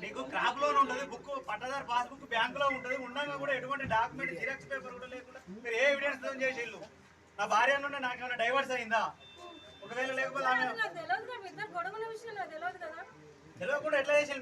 నీకు crop loan ఉంటుంది book పట్టదారు పాస్ బుక్ బ్యాంక్లో ఉంటుంది ఉండగా కూడా ఎటువంటి డాక్యుమెంట్ జిరాక్స్ పేపర్ కూడా లేకుండా మీరు ఏ ఎవిడెన్స్తో నా భార్య నుండి నాకు ఏమైనా డైవర్స్ అయిందా ఒకవేళ లేకపోతే తెలియకుండా ఎట్లా చేసి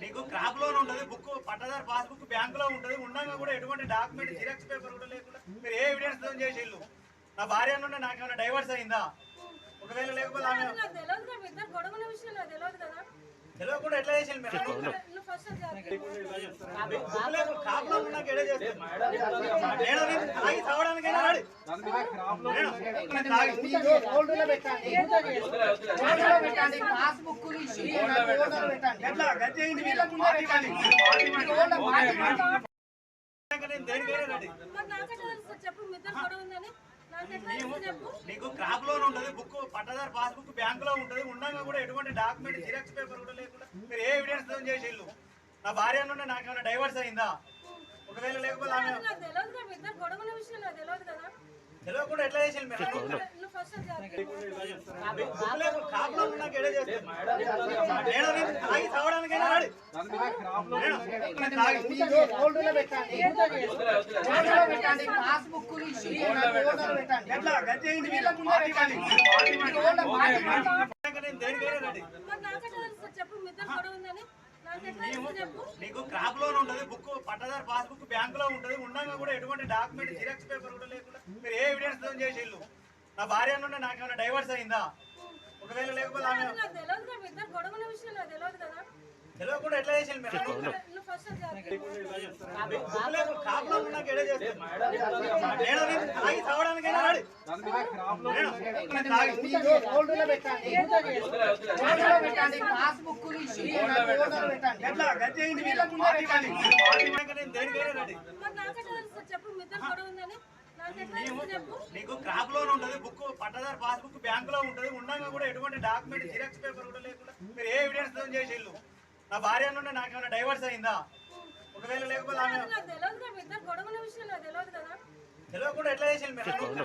నీకు క్రాప్ లోన్ ఉంటది బుక్ పట్టదారు పాస్ బుక్ బ్యాంక్లో ఉంటది ఉండగా కూడా ఎటువంటి డాక్యుమెంట్ జిరాక్స్ పేపర్ కూడా లేకుండా మీరు ఏ ఎవిడెన్స్ చేసి నా భార్య నుండి నాకు ఏమైనా డైవర్స్ అయిందా? ఒకవేళ లేకపోతే ఆమె నాకు నాకు తెలియకుండా ఎట్లా చేసిల్లు మీరు? ఎడే నేను నేను తాగి తాగడానికైనా రాడి. ఎట్లా? దేనికైనా రెడీ. నీకు క్రాప్ లోన్ ఉంటది బుక్ పట్టదారు పాస్ బుక్ బ్యాంక్లో ఉంటది ఉండగా కూడా ఎటువంటి డాక్యుమెంట్ జిరాక్స్ పేపర్ కూడా లేకుండా మీరు ఏ ఎవిడెన్స్తో చేసిల్లు నా భార్య నుండి నాకు ఏమైనా డైవర్స్ అయిందా? ఒకవేళ లేకపోతే తెలియకుండా ఎట్లా చేసిల్లు నీకు క్రాప్ లోన్ ఉంటది బుక్ పట్టదారు పాస్ బుక్ బ్యాంక్లో ఉంటది ఉండగా కూడా ఎటువంటి డాక్యుమెంట్ జిరాక్స్ పేపర్ కూడా లేకుండా మీరు ఏ ఎవిడెన్స్ చేసి చేసిల్లు నా భార్య నుండి నాకు ఏమైనా డైవర్స్ అయిందా? ఒకవేళ లేకపోతే ఆమె నాకు నాకు తెలియకుండా ఎట్లా చేసిల్లు మీరు? ఎడే నేను నేను తాగి తాగడానికైనా రాడి. ఎట్లా? దేనికైనా రెడీ. నీకు క్రాప్ లోన్ ఉంటది బుక్ పట్టదారు పాస్ బుక్ బ్యాంక్లో ఉంటది ఉండగా కూడా ఎటువంటి డాక్యుమెంట్ జిరాక్స్ పేపర్ కూడా లేకుండా మీరు ఏ ఎవిడెన్స్తో చేసిల్లు నా భార్య నుండి నాకు ఏమైనా డైవర్స్ అయిందా? ఒకవేళ లేకపోతే ఆమె తెలియకుండా ఎట్లా మీరు?